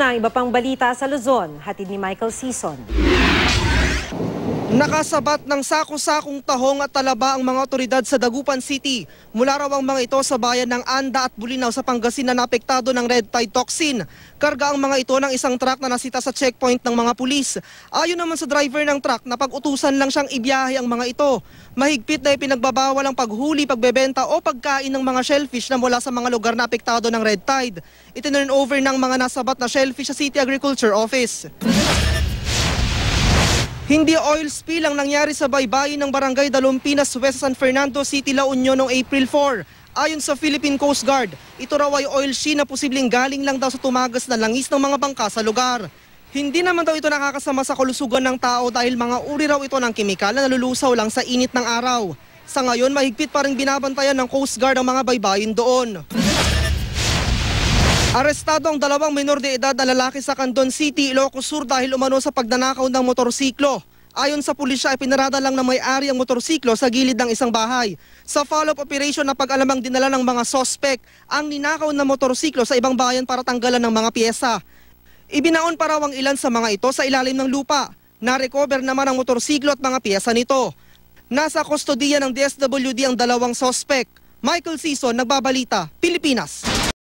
na ang iba pang balita sa Luzon, hatid ni Michael Season. Nakasabat ng sako-sakong tahong at talaba ang mga otoridad sa Dagupan City. Mula raw ang mga ito sa bayan ng Anda at Bulinaw sa Pangasinan na apektado ng red tide toxin. Karga ang mga ito ng isang truck na nasita sa checkpoint ng mga pulis. Ayon naman sa driver ng truck, napag-utusan lang siyang ibiyahe ang mga ito. Mahigpit na ipinagbabawal ang paghuli, pagbebenta o pagkain ng mga shellfish na mula sa mga lugar na apektado ng red tide. Itinurn over ng mga nasabat na shellfish sa City Agriculture Office. Hindi oil spill ang nangyari sa baybayin ng Barangay Dalumpinas, West San Fernando City, La Union noong April 4. Ayon sa Philippine Coast Guard, ito raw ay oil sheen na posibleng galing lang daw sa tumagas na langis ng mga bangka sa lugar. Hindi naman daw ito nakakasama sa kalusugan ng tao dahil mga uri raw ito ng kemikal na nalulusaw lang sa init ng araw. Sa ngayon, mahigpit pa rin binabantayan ng Coast Guard ang mga baybayin doon. Arestado ang dalawang minor de edad na lalaki sa Candon City, Ilocos Sur dahil umano sa pagnanakaw ng motorsiklo. Ayon sa pulisya, ipinarada lang ng may-ari ang motorsiklo sa gilid ng isang bahay. Sa follow-up operation na pag-alamang dinala ng mga sospek ang ninakaw na motorsiklo sa ibang bayan para tanggalan ng mga piyesa. Ibinaon pa raw ilan sa mga ito sa ilalim ng lupa. Na-recover naman ang motorsiklo at mga piyesa nito. Nasa kustodiya ng DSWD ang dalawang sospek. Michael Season, Nagbabalita, Pilipinas.